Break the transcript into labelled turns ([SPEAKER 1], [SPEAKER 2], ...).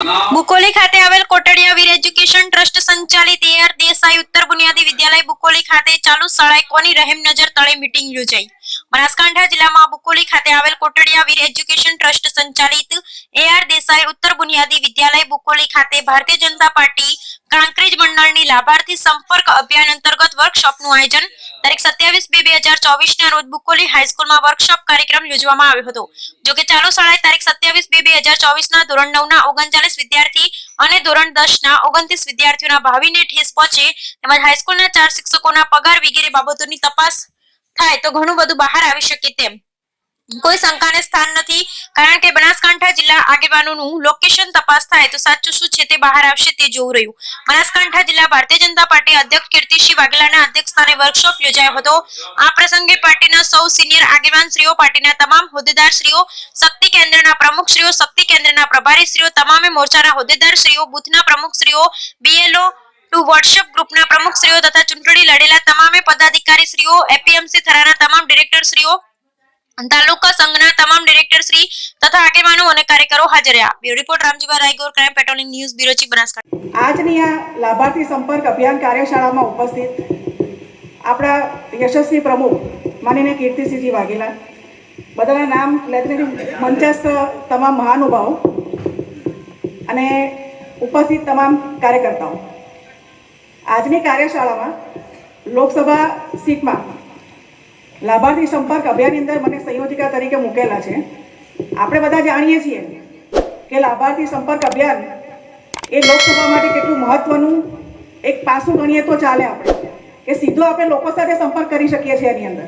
[SPEAKER 1] બુકોલી ખાતે આવેલ Kotadia Veer education trust સંચાલિત એઆર દેસાઈ ઉત્તર બુનિયાદી વિદ્યાલય બુકોલી ખાતે ચાલુ શાળાએ રહેમ નજર તળે મીટિંગ યોજાઈ. બનાસકાંઠા જિલ્લામાં બુકોલી ખાતે આવેલ કોટડિયા વીર એજ્યુકેશન ટ્રસ્ટ સંચાલિત એઆર દેસાઈ ઉત્તર બુનિયાદી વિદ્યાલય બુકોલી ખાતે ભારતીય જનતા પાર્ટી કાંકરેજ મંડળની લાભાર્થી સંપર્ક અભિયાન અંતર્ગત વર્કશોપનું આયોજન તારીખ સત્યાવીસ બે બે હજાર ચોવીસ ના રોજ બુકોલી હાઈસ્કૂલમાં વર્કશોપ કાર્યક્રમ યોજવામાં આવ્યો હતો. જો કે ચાલુ શાળાએ તારીખ સત્યાવીસ બે બે હજાર ચોવીસ ના ધોરણ નવ ના ઓગણચાલીસ વિદ્યાર્થી અને ધોરણ દસ ના ઓગણત્રીસ વિદ્યાર્થીઓના ભાવિને ઠેસ પહોંચે. તેમજ હાઈસ્કૂલના ચાર શિક્ષકોના પગાર વગેરે બાબતોની તપાસ થાય તો ઘણું બધું બહાર આવી શકે તેમ. કોઈ શંકાને સ્થાન નથી, કારણ કે બનાસકાંઠા જિલ્લા આગેવાનોનું લોકેશન તપાસ થાય તો સાચું શું છે તે બહાર આવશે તે જોવું રહ્યું. બનાસકાંઠા જિલ્લા ભારતીય જનતા પાર્ટી અધ્યક્ષ કીર્તિસિંહ વાઘેલાના અધ્યક્ષસ્થાને વર્કશોપ યોજાયો હતો. આ પ્રસંગે પાર્ટીના સૌ સિનિયર આગેવાનશ્રીઓ, પાર્ટીના તમામ હોદ્દેદારશ્રીઓ, શક્તિ કેન્દ્રના પ્રમુખ શ્રીઓ શક્તિ કેન્દ્રના પ્રભારી શ્રીઓ તમામે મોરચાના હોદ્દેદાર શ્રીઓ બુથના પ્રમુખ શ્રીઓ બીએલઓ ટુ વોટ્સએપ ગ્રુપના પ્રમુખ શ્રીઓ તથા ચૂંટણી લડેલા તમામે પદાધિકારીશ્રીઓ એપીએમસી થરાના તમામ ડિરેક્ટરશ્રીઓ તાલુકા સંઘના તમામ ડિરેક્ટર શ્રી તથા આગેવાનો અને કાર્યકરો હાજર રહ્યા. Bureau report Ramjibhai Raygor, crime patrolling news, bureau chief Banaskantha.
[SPEAKER 2] આજની આ લાભાર્થી સંપર્ક અભિયાન કાર્યશાળામાં ઉપસ્થિત આપણા યશસ્વી પ્રમુખ માનીને કીર્તિસિંહજી વાઘેલા, બધાના નામ લેતી મંચસ્થ તમામ મહાનુભાવો અને ઉપસ્થિત તમામ કાર્યકર્તાઓ. આજની કાર્યશાળામાં લોકસભા સીટમાં લાભાર્થી સંપર્ક અભિયાનની અંદર મને સંયોજિકા તરીકે મૂકેલા છે. આપણે બધા જાણીએ છીએ કે લાભાર્થી સંપર્ક અભિયાન એ લોકસભા માટે કેટલું મહત્વનું, એક પાસું ગણીએ તો ચાલે આપણે. કે સીધો આપણે લોકો સાથે સંપર્ક કરી શકીએ છીએ એની અંદર.